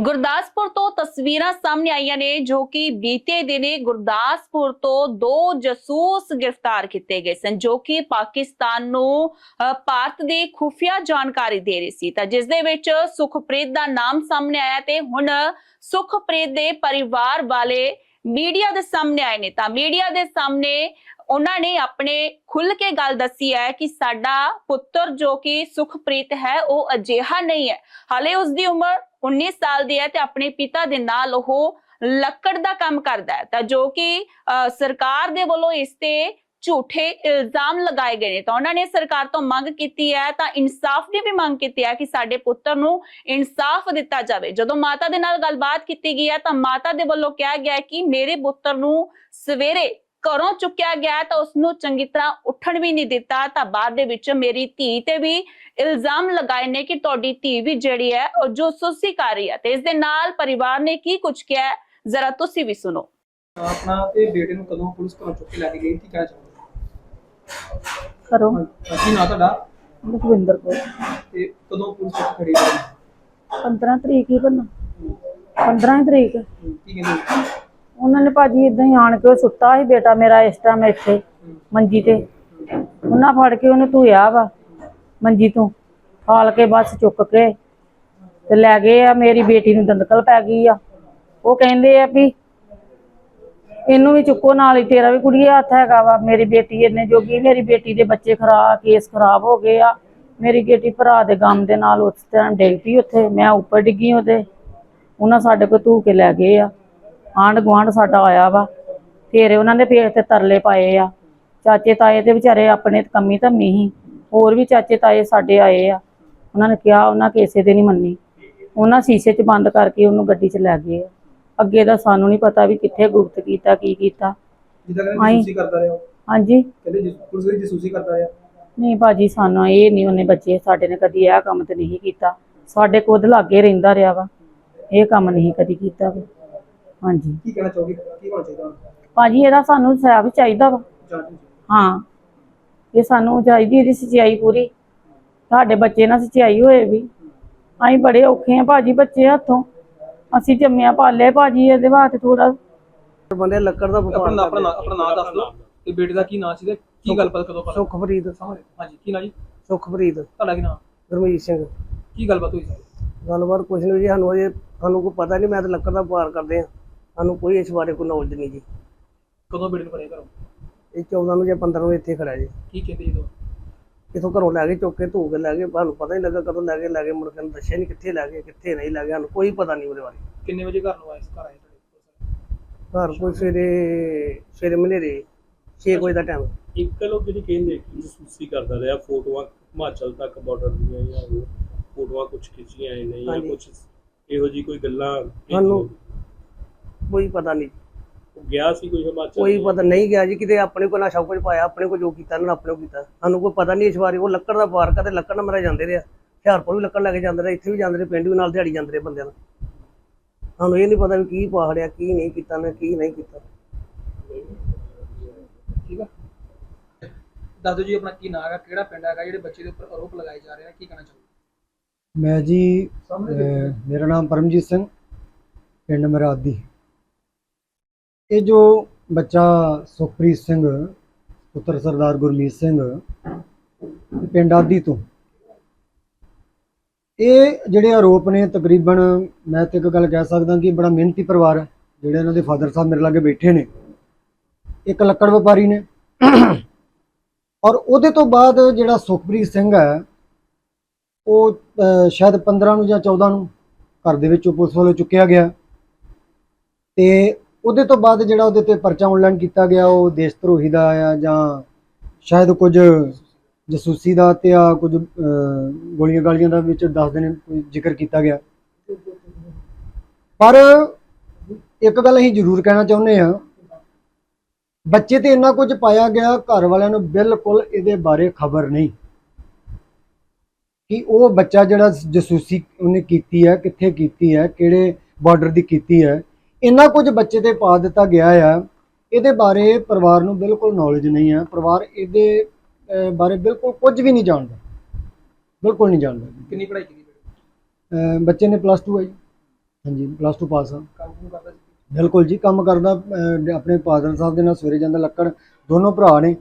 ਗੁਰਦਾਸਪੁਰ ਤੋਂ ਤਸਵੀਰਾਂ ਸਾਹਮਣੇ ਆਈਆਂ ਨੇ ਜੋ ਕਿ ਬੀਤੇ ਦਿਨੇ ਗੁਰਦਾਸਪੁਰ ਤੋਂ ਦੋ ਜਸੂਸ ਗ੍ਰਿਫਤਾਰ ਕੀਤੇ ਗਏ ਸਨ ਜੋ ਕਿ ਪਾਕਿਸਤਾਨ ਨੂੰ ਅ, ਭਾਰਤ ਦੀ ਖੁਫੀਆ ਜਾਣਕਾਰੀ ਦੇ ਰਹੀ ਸੀ। ਤਾਂ ਜਿਸ ਦੇ ਵਿੱਚ ਸੁਖਪ੍ਰੀਤ ਦਾ ਨਾਮ ਸਾਹਮਣੇ ਆਇਆ ਤੇ ਹੁਣ ਸੁਖਪ੍ਰੀਤ ਦੇ ਪਰਿਵਾਰ ਵਾਲੇ ਮੀਡੀਆ ਦੇ ਸਾਹਮਣੇ ਆਏ ਨੇ। ਤਾਂ ਮੀਡੀਆ ਦੇ ਸਾਹਮਣੇ ਉਹਨਾਂ ਨੇ ਆਪਣੇ ਖੁੱਲ ਕੇ ਗੱਲ ਦੱਸੀ ਹੈ ਕਿ ਸਾਡਾ ਪੁੱਤਰ ਜੋ ਕਿ ਸੁਖਪ੍ਰੀਤ ਹੈ, ਉਹ ਅਜਿਹਾ ਨਹੀਂ ਹੈ। ਹਾਲੇ ਉਸ ਦੀ ਉਮਰ 19 ਸਾਲ ਦੀ ਹੈ ਤੇ ਆਪਣੇ ਪਿਤਾ ਦੇ ਨਾਲ ਉਹ ਲੱਕੜ ਦਾ ਕੰਮ ਕਰਦਾ ਹੈ। ਤਾਂ ਜੋ ਕਿ ਸਰਕਾਰ ਦੇ ਵੱਲੋਂ ਇਸ ਤੇ ਝੂਠੇ ਇਲਜ਼ਾਮ ਲਗਾਏ ਗਏ ਨੇ। ਤਾਂ ਉਹਨਾਂ ਨੇ ਸਰਕਾਰ ਤੋਂ ਮੰਗ ਕੀਤੀ ਹੈ, ਤਾਂ ਇਨਸਾਫ ਦੀ ਵੀ ਮੰਗ ਕੀਤੀ ਹੈ ਕਿ ਸਾਡੇ ਪੁੱਤਰ ਨੂੰ ਇਨਸਾਫ ਦਿੱਤਾ ਜਾਵੇ। ਜਦੋਂ ਮਾਤਾ ਦੇ ਨਾਲ ਗੱਲਬਾਤ ਕੀਤੀ ਗਈ ਹੈ, ਤਾਂ ਮਾਤਾ ਦੇ ਵੱਲੋਂ ਕਿਹਾ ਗਿਆ ਕਿ ਮੇਰੇ ਪੁੱਤਰ ਨੂੰ ਸਵੇਰੇ ਘਰੋਂ ਚੁੱਕਿਆ ਗਿਆ ਤਾਂ ਉਸ ਨੂੰ ਚੰਗੀ ਤਰ੍ਹਾਂ ਉੱਠਣ ਵੀ ਨਹੀਂ ਦਿੱਤਾ। ਤਾਂ ਬਾਅਦ ਦੇ ਵਿੱਚ ਮੇਰੀ ਧੀ ਤੇ ਵੀ ਇਲਜ਼ਾਮ ਲਗਾਏ ਨੇ ਕਿ ਤੁਹਾਡੀ ਧੀ ਵੀ ਜਿਹੜੀ ਹੈ ਉਹ ਜੋ ਸੁਸੀ ਕਰ ਰਹੀ ਹੈ ਤੇ ਇਸ ਦੇ ਨਾਲ ਪਰਿਵਾਰ ਨੇ ਕੀ ਕੁਝ ਕਿਹਾ ਹੈ, ਜ਼ਰਾ ਤੁਸੀਂ ਵੀ ਸੁਣੋ। ਆਪਣਾ ਤੇ ਬੇਟੇ ਨੂੰ ਕਦੋਂ ਪੁਲਿਸ ਘਰੋਂ ਚੁੱਕ ਕੇ ਲੈ ਕੇ ਗਈ ਕੀ ਕਹਿਣਾ ਚਾਹੁੰਦੇ ਕਰੋ ਕੀ ਨਾਂ ਤੁਹਾਡਾ? ਲਖਵਿੰਦਰ ਕੋ ਤੇ ਕਦੋਂ ਪੁਲਿਸ ਚੁੱਕ ਖੜੀ ਹੋਈ? 15 ਤਰੀਕ ਹੀ ਬੰਨਾ 15 ਤਰੀਕ। ਕੀ ਕਹਿੰਦੇ? ਉਹਨਾਂ ਨੇ ਭਾਜੀ ਇਦਾਂ ਹੀ ਆਣ ਕੇ ਉਹ ਸੁੱਤਾ ਸੀ ਬੇਟਾ ਮੇਰਾ ਇਸ ਟਾਈਮ ਇੱਥੇ, ਮੰਜੀ ਤੇ। ਉਹਨਾਂ ਫੜ ਕੇ ਉਹਨੂੰ ਧੋਇਆ ਵਾ, ਮੰਜੀ ਤੋਂ। ਫਾਲ ਕੇ ਬਸ ਚੁੱਕ ਕੇ ਤੇ ਲੈ ਗਏ ਆ, ਮੇਰੀ ਬੇਟੀ ਨੂੰ ਦੰਦਕਲ ਪੈ ਗਈ ਆ। ਉਹ ਕਹਿੰਦੇ ਆ ਵੀ ਇਹਨੂੰ ਵੀ ਚੁੱਕੋ, ਨਾਲ ਹੀ ਤੇਰਾ ਵੀ ਕੁੜੀਏ ਹੱਥ ਹੈਗਾ ਵਾ। ਮੇਰੀ ਬੇਟੀ ਇਹਨੇ ਜੋਗੀ, ਮੇਰੀ ਬੇਟੀ ਦੇ ਬੱਚੇ ਖਰਾਬ ਕੇਸ ਖਰਾਬ ਹੋ ਗਏ ਆ। ਮੇਰੀ ਬੇਟੀ ਭਰਾ ਦੇ ਗਮ ਦੇ ਨਾਲ ਉਸ ਟਾਈਮ ਡਿੱਗ ਪਈ ਉੱਥੇ। ਮੈਂ ਉੱਪਰ ਡਿੱਗੀ ਉਹਦੇ। ਉਹਨਾਂ ਸਾਡੇ ਕੋਲ ਧੂ ਕੇ ਲੈ ਗਏ ਆ। ਆਂਢ ਗੁਆਂਢ ਸਾਡਾ ਆਇਆ ਵਾ। ਫੇਰ ਉਹਨਾਂ ਦੇ ਪੇਟ ਤੇ ਤਰਲੇ ਪਾਏ ਆ। ਚਾਚੇ ਤਾਏ ਦੇ ਵਿਚਾਰੇ ਆਪਣੇ ਕੰਮੀ ਧੰਮੀ ਸੀ। ਹੋਰ ਵੀ ਚਾਚੇ ਤਾਏ ਸਾਡੇ ਆਏ ਆ। ਉਹਨਾਂ ਨੇ ਕਿਹਾ ਉਹਨਾਂ ਕਿਸੇ ਦੇ ਨਹੀਂ ਮੰਨੀ। ਉਹਨਾਂ ਸ਼ੀਸ਼ੇ 'ਚ ਬੰਦ ਕਰਕੇ ਉਹਨੂੰ ਗੱਡੀ 'ਚ ਲੈ ਗਏ ਅੱਗੇ ਦਾ ਸਾਨੂੰ ਨਹੀਂ ਪਤਾ ਵੀ ਕਿੱਥੇ ਗੁਪਤ ਕੀਤਾ ਕੀ ਕੀਤਾ। ਜਿੱਦਾਂ ਕਹਿੰਦੇ ਆਈ। ਜਸੂਸੀ ਕਰਦਾ ਰਿਹਾ ਉਹ। ਹਾਂਜੀ। ਕਹਿੰਦੇ ਜਸ- ਪੁਲਿਸ ਦੀ ਜਸੂਸੀ ਕਰਦਾ ਰਿਹਾ। ਨਹੀਂ ਭਾਜੀ ਸਾਨੂੰ ਇਹ ਨਹੀਂ ਉਹਨੇ ਬੱਚੇ ਸਾਡੇ ਨੇ ਕਦੀ ਇਹ ਕੰਮ ਤੇ ਨਹੀਂ ਕੀਤਾ। ਸਾਡੇ ਕੋਲ ਲਾਗੇ ਰਹਿੰਦਾ ਰਿਹਾ ਵਾ। ਇਹ ਕੰਮ ਨਹੀਂ ਕਦੀ ਕੀਤਾ ਵਾ। ਹਾਂਜੀ। ਕੀ ਕਹਿਣਾ ਚਾਹੋਗੇ? ਕੀ ਹੋਣਾ ਚਾਹੀਦਾ ਹੁਣ? ਭਾਜੀ ਇਹਦਾ ਸਾਨੂੰ ਇਨਸਾਫ ਚਾਹੀਦਾ ਵਾ। ਹਾਂ। ਇਹ ਸਾਨੂੰ ਚਾਹੀਦੀ ਇਹਦੀ ਸਚਾਈ ਪੂਰੀ। ਸਾਡੇ ਬੱਚੇ ਨਾਲ ਸਚਾਈ ਹੋਏ ਵੀ। ਅਸੀਂ ਬੜੇ ਔਖੇ ਆ ਭਾਜੀ ਬੱਚੇ ਹੱਥੋਂ। ਅਸੀਂ ਜੰਮਿਆ ਪਾਲਿਆ ਭਾਜੀ ਇਹਦੇ ਵਾਸਤੇ ਥੋੜਾ ਬੰਦੇ ਲੱਕੜ ਦਾ ਵਪਾਰ ਆਪਣਾ ਆਪਣਾ ਆਪਣਾ ਨਾਮ ਦੱਸ ਦਿਓ। ਤੇ ਬੇਟੇ ਦਾ ਕੀ ਨਾਂ ਸੀ ਤੇ ਕੀ ਗੱਲ ਪਤਾ ਕਦੋਂ ਪਤਾ ਸੁਖਪ੍ਰੀਤ। ਹਾਂਜੀ ਕੀ ਨਾਂ ਜੀ? ਸੁਖਪ੍ਰੀਤ। ਤੁਹਾਡਾ ਕੀ ਨਾਂ? ਗੁਰਮੀਤ ਸਿੰਘ। ਕੀ ਗੱਲਬਾਤ ਹੋਈ ਸਾਰੀ ਗੱਲਬਾਤ ਕੁਛ ਨਹੀਂ ਜੀ ਸਾਨੂੰ ਅਜੇ ਸਾਨੂੰ ਕੋਈ ਪਤਾ ਨਹੀਂ ਮੈਂ ਤਾਂ ਲੱਕੜ ਦਾ ਵਪਾਰ ਕਰਦੇ ਆ। ਸਾਨੂੰ ਕੋਈ ਇਸ ਬਾਰੇ ਕੋਈ ਨੌਲੇਜ ਨਹੀਂ ਜੀ। ਕਦੋਂ ਨੂੰ ਪਰੇ ਕਰੋ ਇਹ 14 ਨੂੰ ਜਾਂ 15 ਨੂੰ ਇੱਥੇ ਖੜਾ ਜੀ। ਕੀ ਕਹਿੰਦੇ ਜਦੋਂ? ਕਿਥੋਂ ਘਰੋਂ ਲੈ ਕੇ ਚੁੱਕ ਕੇ ਧੋ ਕੇ ਲੈ ਗਏ ਸਾਨੂੰ ਪਤਾ ਨਹੀਂ ਲੱਗਾ ਕਦੋਂ ਲੈ ਕੇ ਲੈ ਗਏ ਮੁੜ ਕੇ ਦੱਸਿਆ ਨਹੀਂ ਕਿੱਥੇ ਲੈ ਗਏ ਕਿੱਥੇ ਨਹੀਂ ਲੈ ਗਏ ਸਾਨੂੰ ਕੋਈ ਪਤਾ ਨਹੀਂ ਉਹਦੇ ਬਾਰੇ। ਕਿੰਨੇ ਵਜੇ ਘਰ ਨੂੰ ਆਏ ਘਰ ਆਏ ਤੁਹਾਡੇ? ਘਰ ਕੋਈ ਸਵੇਰੇ ਸਵੇਰੇ ਮਨੇਰੇ 6 ਵਜੇ ਦਾ ਟਾਈਮ ਇੱਕ ਲੋਕ ਜਿਹੜੀ ਕਹਿੰਦੇ ਕਿ ਜਸੂਸੀ ਕਰਦਾ ਰਿਹਾ ਫੋਟੋਆਂ ਹਿਮਾਚਲ ਤੱਕ ਬਾਰਡਰ ਦੀਆਂ ਜਾਂ ਹੋਰ ਫੋਟੋਆਂ ਕੁਝ ਖਿੱਚੀਆਂ ਨੇ ਜਾਂ। ਕੁਝ ਇਹੋ ਜੀ ਕੋਈ ਗੱਲਾਂ ਸਾਨੂੰ ਕੋਈ ਪਤਾ ਨਹੀਂ। ਉਹ ਗਿਆ ਸੀ ਕੋਈ ਹਿਮਾਚਲ? ਕੋਈ ਪਤਾ ਨਹੀਂ ਗਿਆ ਜੀ ਕਿਤੇ ਆਪਣੇ ਕੋਲ ਨਾ ਸਭ ਕੁਝ ਪਾਇਆ ਆਪਣੇ ਕੋਲ ਜੋ ਕੀਤਾ ਇਹਨਾਂ ਨੇ ਆਪਣੇ ਕੋਲ ਕੀਤਾ। ਸਾਨੂੰ ਕੋਈ ਪਤਾ ਨਹੀਂ ਇਸ ਬਾਰੇ ਉਹ ਲੱਕੜ ਦਾ ਵਪਾਰ ਕਰਦੇ ਲੱਕੜ ਨਾਲ ਮਰੇ ਜਾਂਦੇ ਰਹੇ ਆ। ਹੁਸ਼ਿਆਰਪੁਰ ਵੀ ਲੱਕੜ ਲੈ ਕੇ ਜਾਂਦੇ ਰਹੇ ਇੱਥੇ ਵੀ ਜਾਂਦੇ ਰਹੇ ਪਿੰਡ ਵੀ ਨਾਲ ਦਿਹਾੜੀ ਜਾਂਦੇ ਰਹੇ ਬੰਦਿਆਂ ਨਾਲ। ਸਾਨੂੰ ਇਹ ਨਹੀਂ ਪਤਾ ਵੀ ਕੀ ਪਹਾੜਿਆ ਕੀ ਨਹੀਂ ਕੀਤਾ ਨਾ ਕੀ ਨਹੀਂ ਕੀਤਾ। ਠੀਕ ਆ। ਦੱਸ ਦਿਓ ਜੀ ਆਪਣਾ ਕੀ ਨਾਂ ਹੈਗਾ? ਕਿਹੜਾ ਪਿੰਡ ਹੈਗਾ? ਜਿਹੜੇ ਬੱਚੇ ਦੇ ਉੱਪਰ ਆਰੋਪ ਲਗਾਏ ਜਾ ਰਹੇ ਆ ਕੀ ਕਹਿਣਾ ਚਾਹੋਗੇ? ਮੈਂ ਜੀ ਮੇਰਾ ਨਾਮ ਪਰਮਜੀਤ ਸਿੰਘ ਪਿੰਡ ਮਰਾਦੀ। ਇਹ ਜੋ ਬੱਚਾ ਸੁਖਪ੍ਰੀਤ ਸਿੰਘ, ਪੁੱਤਰ ਸਰਦਾਰ ਗੁਰਮੀਤ ਸਿੰਘ, ਪਿੰਡ ਆਦੀ ਤੋਂ। ਇਹ ਜਿਹੜੇ ਆਰੋਪ ਨੇ, ਤਕਰੀਬਨ ਮੈਂ ਤੇ ਇੱਕ ਗੱਲ ਕਹਿ ਸਕਦਾ ਕਿ ਬੜਾ ਮਿਹਨਤੀ ਪਰਿਵਾਰ ਹੈ, ਜਿਹੜੇ ਇਹਨਾਂ ਦੇ ਫਾਦਰ ਸਾਹਿਬ ਮੇਰੇ ਲਾਗੇ ਬੈਠੇ ਨੇ। ਇੱਕ ਲੱਕੜ ਵਪਾਰੀ ਨੇ। ਔਰ ਉਹਦੇ ਤੋਂ ਬਾਅਦ ਜਿਹੜਾ ਸੁਖਪ੍ਰੀਤ ਸਿੰਘ ਹੈ, ਉਹ ਸ਼ਾਇਦ 15 ਨੂੰ ਜਾਂ 14 ਨੂੰ ਘਰ ਦੇ ਵਿੱਚੋਂ ਪੁਲਿਸ ਵੱਲੋਂ ਚੁੱਕਿਆ ਗਿਆ। ਤੇ ਉਹਦੇ ਤੋਂ ਬਾਅਦ ਜਿਹੜਾ ਉਹਦੇ ਤੇ ਪਰਚਾ ਆਨਲਾਈਨ ਕੀਤਾ ਗਿਆ, ਉਹ ਦੇਸ਼ ਧਰੋਹੀ ਦਾ ਆ ਜਾਂ ਸ਼ਾਇਦ ਕੁਝ ਜਸੂਸੀ ਦਾ ਤੇ ਆ, ਕੁਝ ਗੋਲੀਆਂ ਗਾਲੀਆਂ ਦਾ ਵਿੱਚ ਦੱਸਦੇ ਨੇ ਜ਼ਿਕਰ ਕੀਤਾ ਗਿਆ। ਪਰ ਇੱਕ ਗੱਲ ਅਸੀਂ ਜ਼ਰੂਰ ਕਹਿਣਾ ਚਾਹੁੰਦੇ ਆ ਬੱਚੇ ਤੇ ਇੰਨਾ ਕੁਝ ਪਾਇਆ ਗਿਆ, ਘਰ ਵਾਲਿਆਂ ਨੂੰ ਬਿਲਕੁਲ ਇਹਦੇ ਬਾਰੇ ਖਬਰ ਨਹੀਂ। ਕਿ ਉਹ ਬੱਚਾ ਜਿਹੜਾ ਜਸੂਸੀ ਉਹਨੇ ਕੀਤੀ ਹੈ, ਕਿੱਥੇ ਕੀਤੀ ਹੈ, ਕਿਹੜੇ ਬਾਰਡਰ ਦੀ ਕੀਤੀ ਹੈ ਇੰਨਾ ਕੁਝ ਬੱਚੇ ਤੇ ਪਾ ਦਿੱਤਾ ਗਿਆ ਆ। ਇਹਦੇ ਬਾਰੇ ਪਰਿਵਾਰ ਨੂੰ ਬਿਲਕੁਲ ਨੌਲੇਜ ਨਹੀਂ ਹੈ ਪਰਿਵਾਰ ਇਹਦੇ ਅਹ, ਬਾਰੇ ਬਿਲਕੁਲ ਕੁਝ ਵੀ ਨਹੀਂ ਜਾਣਦਾ। ਬਿਲਕੁਲ ਨਹੀਂ ਜਾਣਦਾ। ਕਿੰਨੀ ਪੜ੍ਹਾਈ ਕੀਤੀ ਬੇਟੇ? ਅਹ ਬੱਚੇ ਨੇ ਪਲੱਸ 2 ਹੈ ਜੀ। ਹਾਂਜੀ ਪਲੱਸ 2 ਪਾਸ ਆ। ਕੰਮ ਕੁਮ ਕਰਦਾ ਸੀ? ਬਿਲਕੁਲ ਜੀ ਕੰਮ ਕਰਦਾ ਅਹ ਆਪਣੇ ਫਾਦਰ ਸਾਹਿਬ ਦੇ ਨਾਲ ਸਵੇਰੇ ਜਾਂਦਾ ਲੱਕੜ। ਦੋਨੋਂ ਭਰਾ ਨੇ।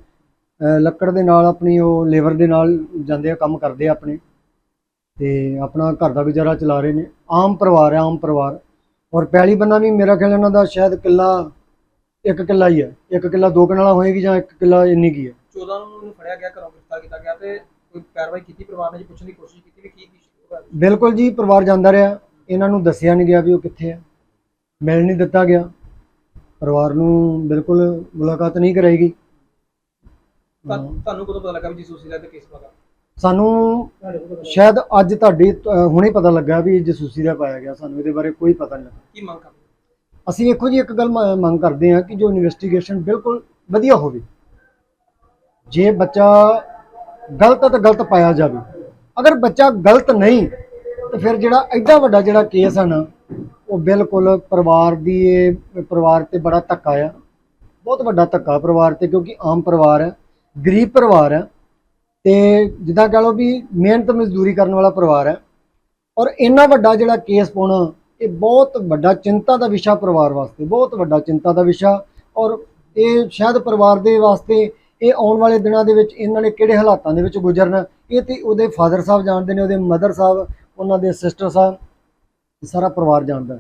ਅਹ ਲੱਕੜ ਦੇ ਨਾਲ ਆਪਣੀ ਉਹ ਲੇਬਰ ਦੇ ਨਾਲ ਜਾਂਦੇ ਆ ਕੰਮ ਕਰਦੇ ਆ ਆਪਣੇ। ਤੇ ਆਪਣਾ ਘਰ ਦਾ ਗੁਜ਼ਾਰਾ ਚਲਾ ਰਹੇ ਨੇ। ਆਮ ਪਰਿਵਾਰ ਹੈ ਆਮ ਪਰਿਵਾਰ। ਔਰ ਪੈਲੀ ਬੰਨਾ ਵੀ ਮੇਰਾ ਖਿਆਲ ਇਹਨਾਂ ਦਾ ਸ਼ਾਇਦ ਕਿੱਲਾ ਇੱਕ ਕਿੱਲਾ ਹੀ ਹੈ ਇੱਕ ਕਿੱਲਾ ਦੋ ਕਨਾਲਾ ਹੋਏਗੀ ਜਾਂ ਇੱਕ ਕਿੱਲਾ ਇੰਨੀ ਕੀ ਹੈ 14 ਨੂੰ ਉਹਨੂੰ ਫੜਿਆ ਗਿਆ ਘਰੋਂ ਗ੍ਰਿਫਤਾਰ ਕੀਤਾ ਗਿਆ ਤੇ ਕੋਈ ਕਾਰਵਾਈ ਕੀਤੀ ਪਰਿਵਾਰ ਨੇ ਜੀ ਪੁੱਛਣ ਦੀ ਕੋਸ਼ਿਸ਼ ਕੀਤੀ ਵੀ ਕੀ ਕੀ ਬਿਲਕੁਲ ਜੀ ਪਰਿਵਾਰ ਜਾਂਦਾ ਰਿਹਾ। ਇਹਨਾਂ ਨੂੰ ਦੱਸਿਆ ਨਹੀਂ ਗਿਆ ਵੀ ਉਹ ਕਿੱਥੇ ਹੈ ਮਿਲ ਨਹੀਂ ਦਿੱਤਾ ਗਿਆ। ਪਰਿਵਾਰ ਨੂੰ ਬਿਲਕੁਲ ਮੁਲਾਕਾਤ ਨਹੀਂ ਕਰਾਏਗੀ ਤਾਂ- ਤੁਹਾਨੂੰ ਕਦੋਂ ਪਤਾ ਲੱਗਾ ਵੀ ਜਸੂਸੀ ਦਾ ਤੇ ਕੇਸ ਪਤਾ ਸਾਨੂੰ ਸ਼ਾਇਦ ਅੱਜ ਤੁਹਾਡੀ ਹੁਣੇ ਪਤਾ ਲੱਗਾ ਵੀ ਜਸੂਸੀ ਦਾ ਪਾਇਆ ਗਿਆ। ਸਾਨੂੰ ਇਹਦੇ ਬਾਰੇ ਕੋਈ ਪਤਾ ਨਹੀਂ ਲੱਗਾ। ਕੀ ਮੰਗ ਕਰਦੇ ਅਸੀਂ ਇੱਕੋ ਜੀ ਇੱਕ ਗੱਲ ਮੰਗ ਕਰਦੇ ਹਾਂ ਕਿ ਜੋ ਇਨਵੈਸਟੀਗੇਸ਼ਨ ਬਿਲਕੁਲ ਵਧੀਆ ਹੋਵੇ। ਜੇ ਬੱਚਾ ਗਲਤ ਤਾਂ ਗਲਤ ਪਾਇਆ ਜਾਵੇ। ਅਗਰ ਬੱਚਾ ਗਲਤ ਨਹੀਂ ਤਾਂ ਫਿਰ ਜਿਹੜਾ ਐਡਾ ਵੱਡਾ ਜਿਹੜਾ ਕੇਸ ਹੈ ਨਾ ਉਹ ਬਿਲਕੁਲ ਪਰਿਵਾਰ ਦੀ ਇਹ ਪਰਿਵਾਰ ਤੇ ਬੜਾ ਧੱਕਾ ਆ। ਬਹੁਤ ਵੱਡਾ ਧੱਕਾ ਪਰਿਵਾਰ ਤੇ ਕਿਉਂਕਿ ਆਮ ਪਰਿਵਾਰ ਹੈ ਗਰੀਬ ਪਰਿਵਾਰ ਹੈ ਤੇ ਜਿੱਦਾਂ ਕਹ ਲਓ ਵੀ ਮਿਹਨਤ ਮਜ਼ਦੂਰੀ ਕਰਨ ਵਾਲਾ ਪਰਿਵਾਰ ਹੈ। ਔਰ ਇੰਨਾ ਵੱਡਾ ਜਿਹੜਾ ਕੇਸ ਪਾਉਣਾ ਇਹ ਬਹੁਤ ਵੱਡਾ ਚਿੰਤਾ ਦਾ ਵਿਸ਼ਾ ਪਰਿਵਾਰ ਵਾਸਤੇ, ਬਹੁਤ ਵੱਡਾ ਚਿੰਤਾ ਦਾ ਵਿਸ਼ਾ। ਔਰ ਇਹ ਸ਼ਾਇਦ ਪਰਿਵਾਰ ਦੇ ਵਾਸਤੇ ਇਹ ਆਉਣ ਵਾਲੇ ਦਿਨਾਂ ਦੇ ਵਿੱਚ ਇਹਨਾਂ ਨੇ ਕਿਹੜੇ ਹਾਲਾਤਾਂ ਦੇ ਵਿੱਚ ਗੁਜ਼ਰਨਾ, ਇਹ ਤੇ ਉਹਦੇ ਫਾਦਰ ਸਾਹਿਬ ਜਾਣਦੇ ਨੇ, ਉਹਦੇ ਮਦਰ ਸਾਹਿਬ, ਉਹਨਾਂ ਦੇ ਸਿਸਟਰ ਸਾਹਿਬ, ਸਾਰਾ ਪਰਿਵਾਰ ਜਾਣਦਾ।